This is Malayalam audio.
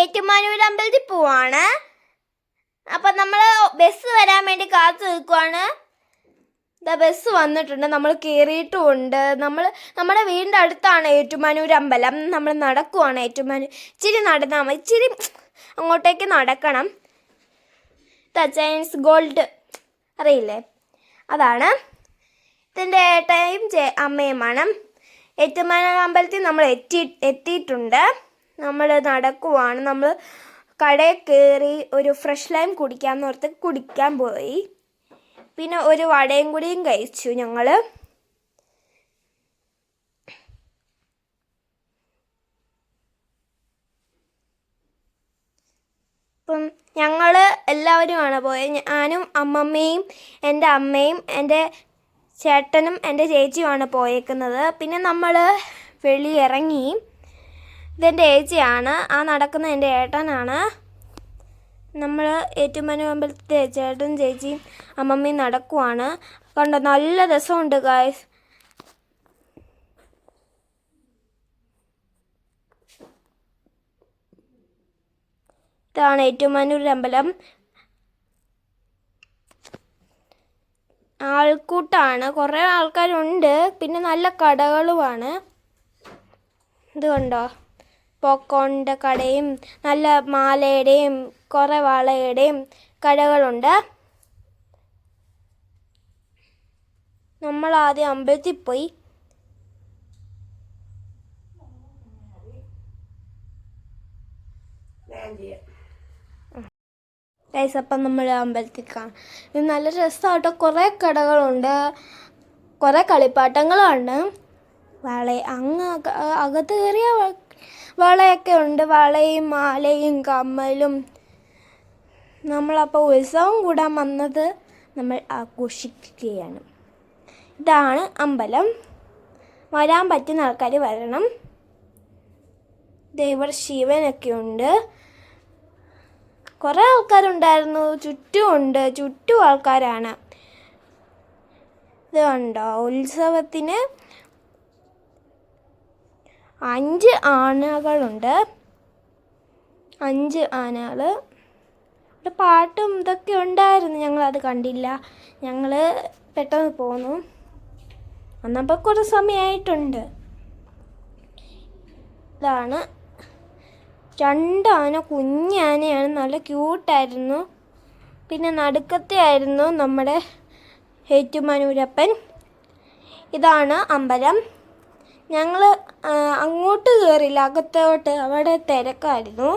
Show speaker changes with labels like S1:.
S1: ഏറ്റുമാനൂർ അമ്പലത്തിൽ പോവാണ്. അപ്പൊ നമ്മൾ ബസ് വരാൻ വേണ്ടി കാത്തു നിൽക്കുവാണ്. ഇതാ ബസ് വന്നിട്ടുണ്ട്. നമ്മൾ കയറിയിട്ടുമുണ്ട് നമ്മൾ നമ്മുടെ വീടിന്റെ അടുത്താണ് ഏറ്റുമാനൂർ അമ്പലം. നമ്മൾ നടക്കുവാണ് ഏറ്റുമാനൂർ ഇച്ചിരി നടന്നാൽ മതി. ഇച്ചിരി അങ്ങോട്ടേക്ക് നടക്കണം. Chinese gold. അറിയില്ലേ? അതാണ്. ഇതിന്റെ ഏട്ടയും അമ്മയുമാണ്. ഏറ്റുമാനൂർ അമ്പലത്തിൽ നമ്മൾ എത്തി എത്തിയിട്ടുണ്ട്. നമ്മൾ നടക്കുവാണ്. നമ്മൾ കടയിൽ കയറി ഒരു ഫ്രഷ് ലൈം കുടിക്കാമെന്ന് ഓർത്ത് കുടിക്കാൻ പോയി. പിന്നെ ഒരു വടയും കൂടിയും കഴിച്ചു ഞങ്ങൾ ഇപ്പം ഞങ്ങൾ എല്ലാവരുമാണ് പോയത് ഞാനും അമ്മമ്മയും എന്റെ അമ്മയും എന്റെ ചേട്ടനും എന്റെ ചേച്ചിയുമാണ് പോയേക്കുന്നത്. പിന്നെ നമ്മൾ വെളിയിറങ്ങി. ഇതെന്റെ ഏച്ചിയാണ്. ആ നടക്കുന്ന എന്റെ ഏട്ടനാണ്. നമ്മൾ ഏറ്റുമാനൂർ അമ്പലത്തെ ചേട്ടനും ചേച്ചിയും അമ്മമ്മയും നടക്കുവാണ്. കണ്ടോ നല്ല രസമുണ്ട് ഗായ്സ് ഇതാണ് ഏറ്റുമാനൂർ അമ്പലം. ആൾക്കൂട്ടാണ്. കുറേ ആൾക്കാരുണ്ട്. പിന്നെ നല്ല കടകളുമാണ്. ഇത് കണ്ടോ? പോക്കോണിന്റെ കടയും നല്ല മാലയുടെയും കുറേ വളയുടെയും കടകളുണ്ട്. നമ്മൾ ആദ്യം അമ്പലത്തിൽ പോയി ഗൈസ് അപ്പം നമ്മൾ അമ്പലത്തിൽ കാണാം. ഇത് നല്ല രസമാട്ടോ. കുറേ കടകളുണ്ട്. കുറേ കളിപ്പാട്ടങ്ങളുണ്ട്. വള അങ്ങ് അകത്ത് കയറിയ വളയൊക്കെ ഉണ്ട്. വളയും മാലയും കമ്മലും. നമ്മളപ്പോൾ ഉത്സവം കൂടാൻ വന്നത് നമ്മൾ ആഘോഷിക്കുകയാണ്. ഇതാണ് അമ്പലം. വരാൻ പറ്റുന്ന ആൾക്കാർ വരണം. ദേവർ ശിവനൊക്കെ ഉണ്ട്. കുറേ ആൾക്കാരുണ്ടായിരുന്നു. ചുറ്റുമുണ്ട് ചുറ്റും ആൾക്കാരാണ്. ഇത് കണ്ടോ? ഉത്സവത്തിന് അഞ്ച് ആനകളുണ്ട്. അഞ്ച് ആനകൾ ഇവിടെ പാട്ടും ഇതൊക്കെ ഉണ്ടായിരുന്നു. ഞങ്ങളത് കണ്ടില്ല. ഞങ്ങൾ പെട്ടെന്ന് പോന്നു. അന്നപ്പോൾ കുറേ സമയമായിട്ടുണ്ട് ഇതാണ്. രണ്ട് രണ്ടാന കുഞ്ഞാനയാണ് നല്ല ക്യൂട്ടായിരുന്നു. പിന്നെ നടുക്കത്തെ ആയിരുന്നു നമ്മുടെ ഏറ്റുമാനൂരപ്പൻ ഇതാണ് അമ്പലം. ഞങ്ങൾ അങ്ങോട്ട് കയറില്ല അകത്തോട്ട്. അവിടെ തിരക്കായിരുന്നു.